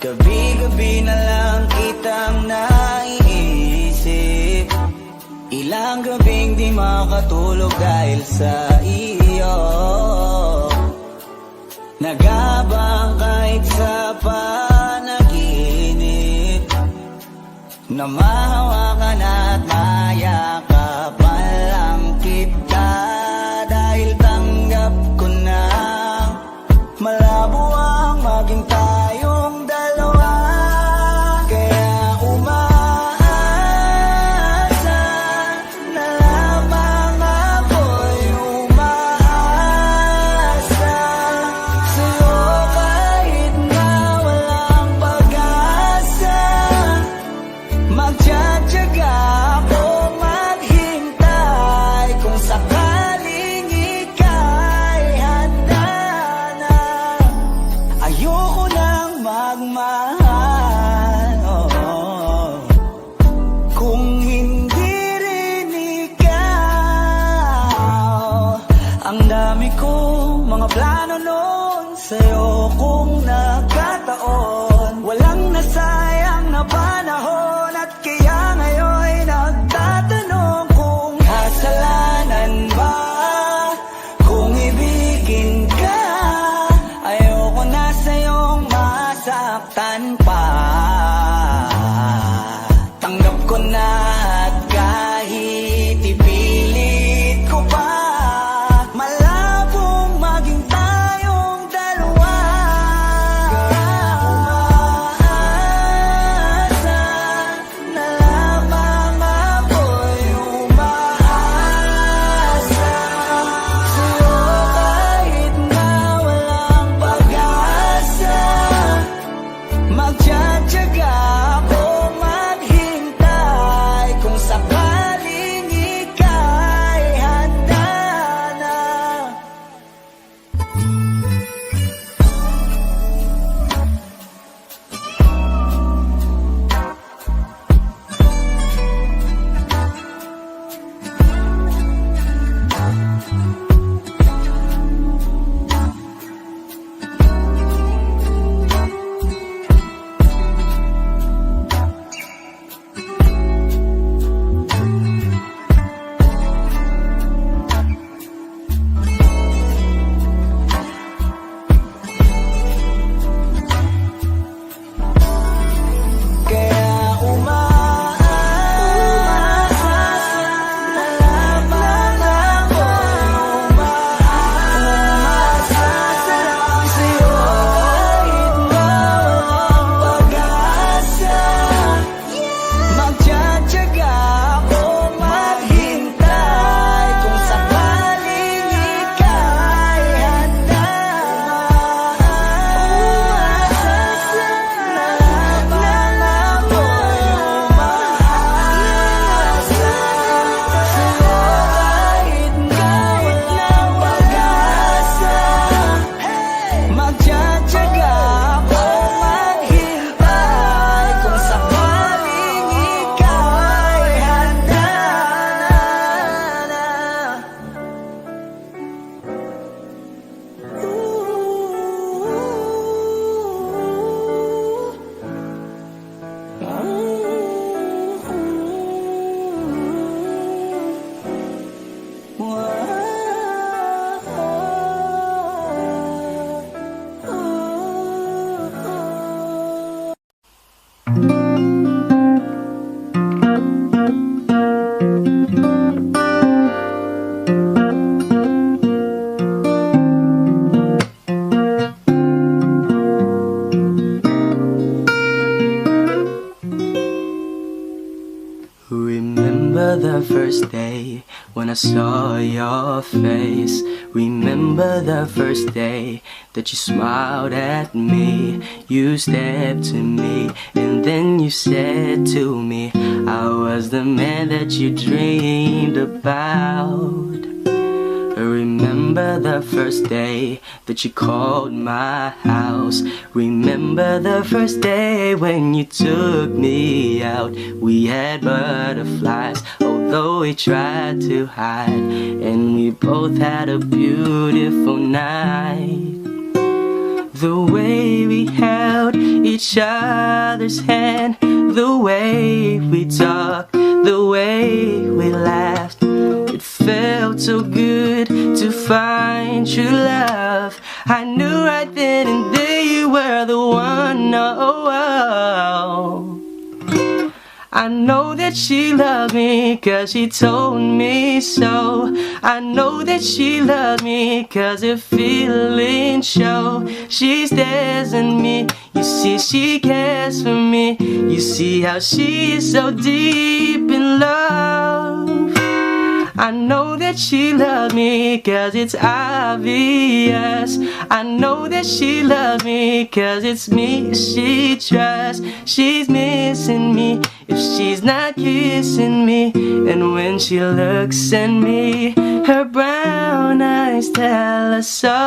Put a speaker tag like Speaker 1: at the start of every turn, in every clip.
Speaker 1: Gabi-gabi na lang kitang naiisip. Ilang gabing di makatulog dahil sa iyo. Nagabang kahit sa panaginip. Namahawa kung nakataon Walang nasayang na panahon at The first day when I saw your face. Remember the first day that you smiled at me. You stepped to me and then you said to me I was the man that you dreamed about. Remember the first day that you called my house. Remember the first day when you took me out. We had butterflies,
Speaker 2: although we tried to hide. And we both had a beautiful night. The way we held each other's hand, the way we talked, the way we laughed it felt so good to find true love. I knew right then and there you were the one. Oh, oh. I know that she loved me cause she told me so. I know that she loved me cause her feelings show. She stares at me, you see, she cares for me. You see how she is so deep in love. I know that she loved me cause it's obvious. I know that she loves me cause it's me she trusts. She's missing me if she's not kissing me. And when she looks at me, her brown eyes tell us so.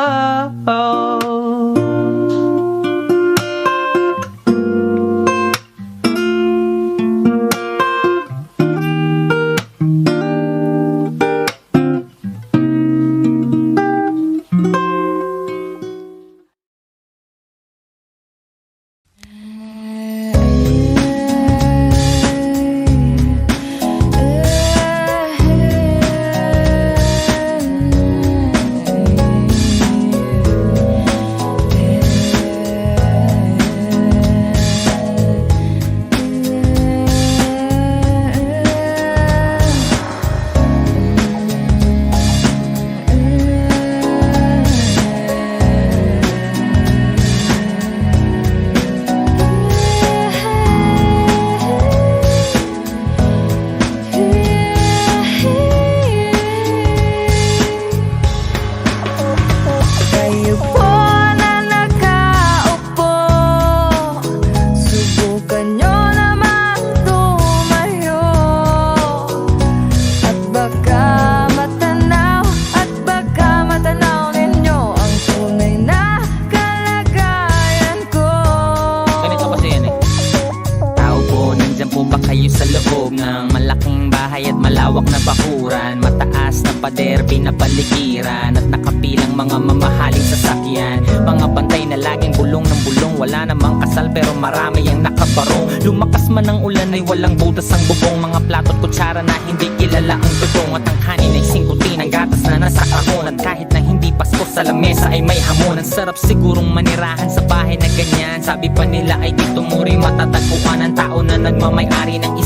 Speaker 3: Bahay at malawak na bakuran? Mataas na pader, pinapaligiran at nakapilang mga mamahaling sasakyan. Mga bantay na laging bulong ng bulong, wala namang kasal pero marami ang nakabarong. Lumakas man ang ulan ay walang butas ang bubong, mga plato at kutsara na hindi kilala ang tutong at ang kanin ay singkutin ang gatas na nasa kahon at kahit na hindi pasko sa lamesa ay may hamon. Ang sarap sigurong manirahan sa bahay na ganyan. Sabi pa nila ay dito muri matatagpuan ang tao na nagmamayari ng isang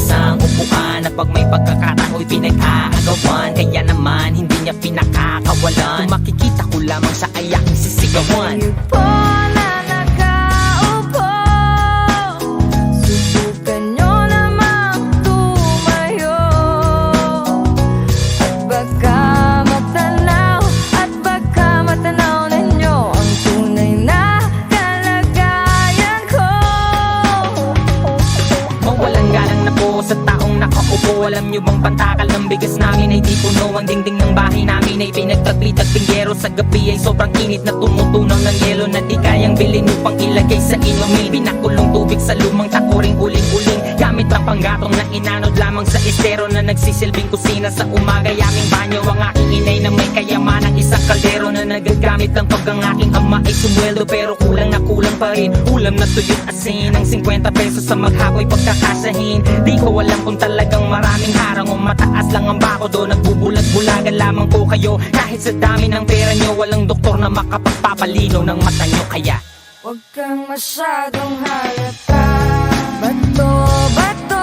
Speaker 3: pag may pagkakatao'y pinag-aagawan. Kaya naman hindi niya pinakakawalan. Kung makikita ko lamang siya ay aking sisigawan. Alam nyo bang pantakal ng bigas namin ay di puno? Ang dingding ng bahay namin ay pinagtagpi-tagping yero Sa gabi ay sobrang init na tumutunaw ng yelo Na di kayang bilhin upang ilagay sa inumin Pinakulong tubig sa lumang takuring uling-uling Gamit lang panggatong na inanod lamang sa estero Na nagsisilbing kusina sa umaga. Yaming banyo ang aking inay na may kayamanang isang kaldero Na nagagamit lang pag ang aking ama ay sumweldo Pero kulang pa rin. Ulam na tuyot asin Ang 50 pesos sa maghakoy pagkakasahin Di ko alam kung talagang maraming harang O mataas lang ang bako doon. Nagbubulag-bulagan lamang po kayo. Kahit sa dami ng pera nyo Walang doktor na makapagpapalinaw ng mata nyo. Kaya
Speaker 4: Huwag kang masyadong halata. Bato ba